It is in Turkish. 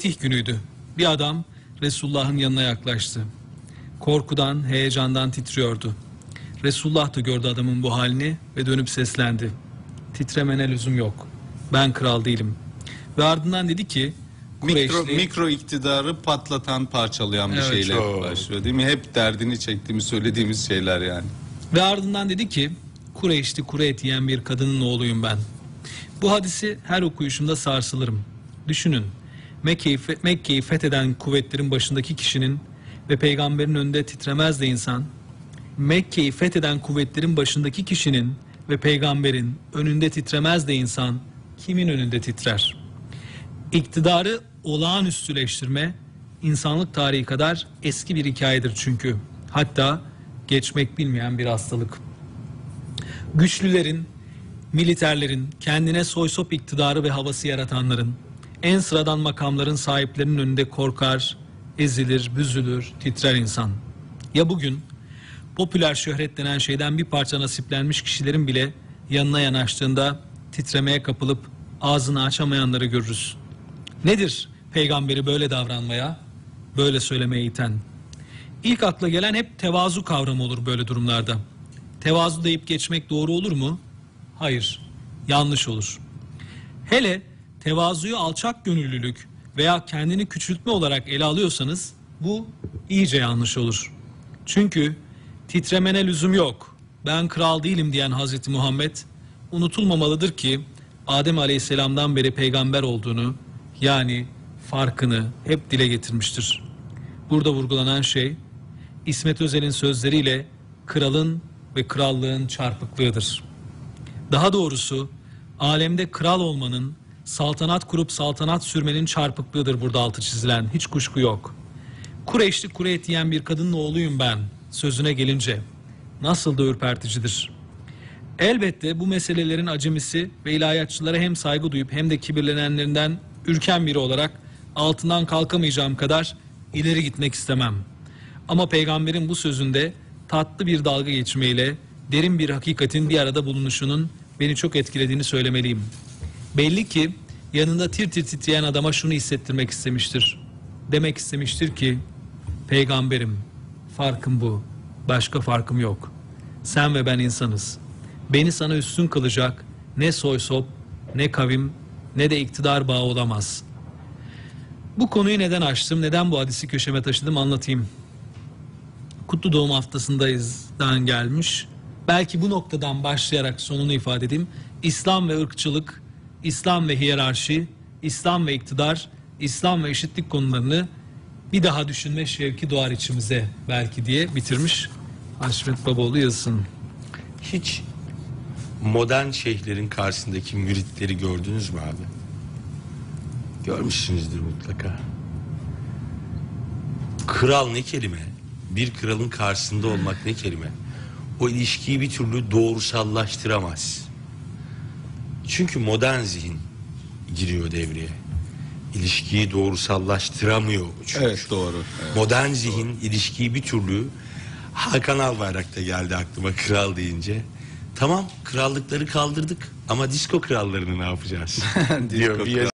fetih günüydü. Bir adam Resulullah'ın yanına yaklaştı. Korkudan, heyecandan titriyordu. Resulullah da gördü adamın bu halini ve dönüp seslendi. Titremene lüzum yok. Ben kral değilim. Ve ardından dedi ki Mikro, Kureyşli mikro iktidarı patlatan, parçalayan bir Evet, şeyle çok. başlıyor değil mi? Hep derdini çektiğimiz, söylediğimiz şeyler yani. Ve ardından dedi ki Kureyşli kuru et yiyen bir kadının oğluyum ben. Bu hadisi her okuyuşumda sarsılırım. Düşünün Mekke'yi, Mekke'yi fetheden kuvvetlerin başındaki kişinin ve peygamberin önünde titremez de insan Mekke'yi fetheden kuvvetlerin başındaki kişinin ve peygamberin önünde titremez de insan kimin önünde titrer? İktidarı olağanüstüleştirme insanlık tarihi kadar eski bir hikayedir çünkü. Hatta geçmek bilmeyen bir hastalık. Güçlülerin, militerlerin, kendine soysop iktidarı ve havası yaratanların, en sıradan makamların sahiplerinin önünde korkar, ezilir, büzülür, titrer insan. Ya bugün popüler şöhret denen şeyden bir parça nasiplenmiş kişilerin bile yanına yanaştığında titremeye kapılıp ağzını açamayanları görürüz. Nedir peygamberi böyle davranmaya, böyle söylemeye iten? İlk akla gelen hep tevazu kavramı olur böyle durumlarda. Tevazu deyip geçmek doğru olur mu? Hayır, yanlış olur. Hele tevazuyu alçak gönüllülük veya kendini küçültme olarak ele alıyorsanız bu iyice yanlış olur. Çünkü titremene lüzum yok. Ben kral değilim diyen Hazreti Muhammed unutulmamalıdır ki Adem Aleyhisselam'dan beri peygamber olduğunu yani farkını hep dile getirmiştir. Burada vurgulanan şey İsmet Özel'in sözleriyle kralın ve krallığın çarpıklığıdır. Daha doğrusu alemde kral olmanın, saltanat kurup saltanat sürmenin çarpıklığıdır burada altı çizilen. Hiç kuşku yok. Kureyşli kuru et yiyen bir kadının oğluyum ben sözüne gelince nasıl da ürperticidir. Elbette bu meselelerin acemisi ve ilahiyatçılara hem saygı duyup hem de kibirlenenlerinden ürken biri olarak altından kalkamayacağım kadar ileri gitmek istemem. Ama peygamberin bu sözünde tatlı bir dalga geçmeyle derin bir hakikatin bir arada bulunuşunun beni çok etkilediğini söylemeliyim. Belli ki yanında tir tir titreyen adama şunu hissettirmek istemiştir. Demek istemiştir ki peygamberim farkım bu. Başka farkım yok. Sen ve ben insanız. Beni sana üstün kılacak ne soy sop, ne kavim, ne de iktidar bağı olamaz. Bu konuyu neden açtım, neden bu hadisi köşeme taşıdım anlatayım. Kutlu Doğum haftasındayızdan gelmiş. Belki bu noktadan başlayarak sonunu ifade edeyim. İslam ve ırkçılık, İslam ve hiyerarşi, İslam ve iktidar, İslam ve eşitlik konularını bir daha düşünme şevki doğar içimize belki diye bitirmiş Haşmet Babaoğlu yazısını. Hiç modern şeyhlerin karşısındaki müritleri gördünüz mü abi? Görmüşsünüzdür mutlaka. Kral ne kelime? Bir kralın karşısında olmak ne kelime? O ilişkiyi bir türlü doğrusallaştıramaz. Çünkü modern zihin giriyor devreye. İlişkiyi doğrusallaştıramıyor. Çünkü. Evet doğru. Evet. Modern zihin ilişkiyi bir türlü Hakan Albayrak da geldi aklıma kral deyince. Tamam krallıkları kaldırdık ama disko krallarını ne yapacağız? diyor bir